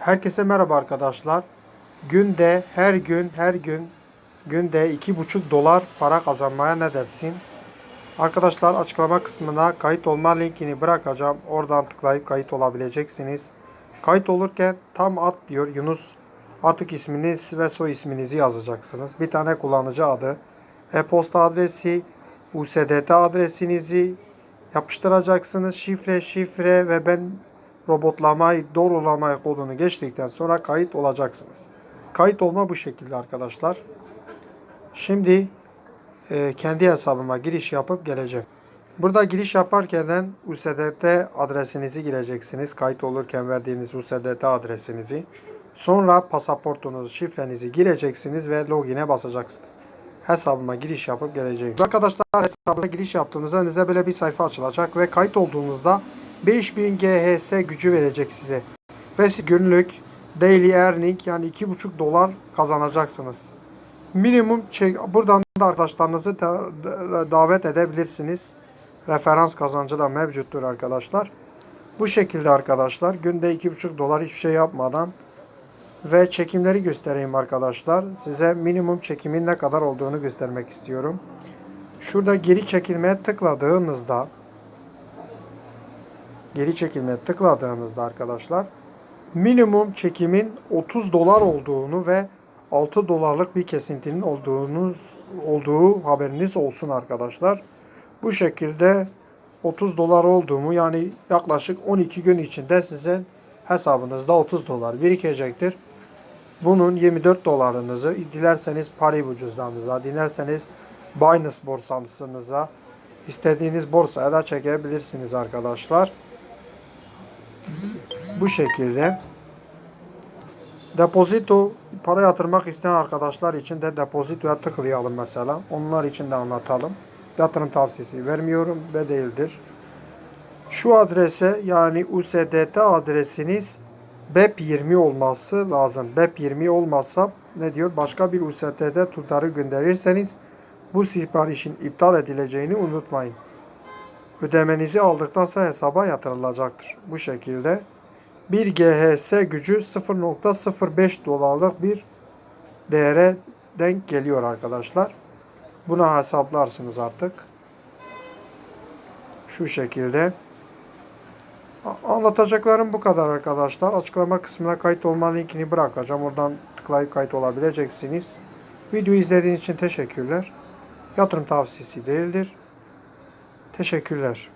Herkese merhaba arkadaşlar. Günde her gün her gün günde 2,5 dolar para kazanmaya ne dersin? Arkadaşlar açıklama kısmına kayıt olma linkini bırakacağım. Oradan tıklayıp kayıt olabileceksiniz. Kayıt olurken tam at diyor Yunus. Artık isminiz ve soy isminizi yazacaksınız. Bir tane kullanıcı adı, e-posta adresi, USDT adresinizi yapıştıracaksınız. Şifre, şifre ve ben robotlamayı, doğrulamayı kodunu geçtikten sonra kayıt olacaksınız. Kayıt olma bu şekilde arkadaşlar. Şimdi e, kendi hesabıma giriş yapıp geleceğim. Burada giriş yaparken USDT adresinizi gireceksiniz. Kayıt olurken verdiğiniz USDT adresinizi. Sonra pasaportunuzu, şifrenizi gireceksiniz ve login'e basacaksınız. Hesabıma giriş yapıp geleceğim. Arkadaşlar hesabına giriş yaptığınızda önünüze böyle bir sayfa açılacak ve kayıt olduğunuzda 5000 GHS gücü verecek size. Ve siz günlük daily earning yani 2,5 dolar kazanacaksınız. Minimum çek, buradan da arkadaşlarınızı da- da- davet edebilirsiniz. Referans kazancı da mevcuttur arkadaşlar. Bu şekilde arkadaşlar günde 2,5 dolar hiçbir şey yapmadan ve çekimleri göstereyim arkadaşlar. Size minimum çekimin ne kadar olduğunu göstermek istiyorum. Şurada geri çekilmeye tıkladığınızda geri çekilmeye tıkladığınızda arkadaşlar minimum çekimin 30 dolar olduğunu ve 6 dolarlık bir kesintinin olduğunuz olduğu haberiniz olsun arkadaşlar. Bu şekilde 30 dolar olduğumu yani yaklaşık 12 gün içinde sizin hesabınızda 30 dolar birikecektir. Bunun 24 dolarınızı dilerseniz Paribu cüzdanınıza, dilerseniz Binance borsasınıza, istediğiniz borsaya da çekebilirsiniz arkadaşlar. Bu şekilde. Depozito para yatırmak isteyen arkadaşlar için de depozitoya tıklayalım mesela. Onlar için de anlatalım. Yatırım tavsiyesi vermiyorum ve değildir. Şu adrese yani USDT adresiniz BEP20 olması lazım. BEP20 olmazsa ne diyor? Başka bir USDT tutarı gönderirseniz bu siparişin iptal edileceğini unutmayın. Ödemenizi aldıktan sonra hesaba yatırılacaktır. Bu şekilde bir GHS gücü 0.05 dolarlık bir değere denk geliyor arkadaşlar. Buna hesaplarsınız artık. Şu şekilde. Anlatacaklarım bu kadar arkadaşlar. Açıklama kısmına kayıt olma linkini bırakacağım. Oradan tıklayıp kayıt olabileceksiniz. Videoyu izlediğiniz için teşekkürler. Yatırım tavsiyesi değildir. Teşekkürler.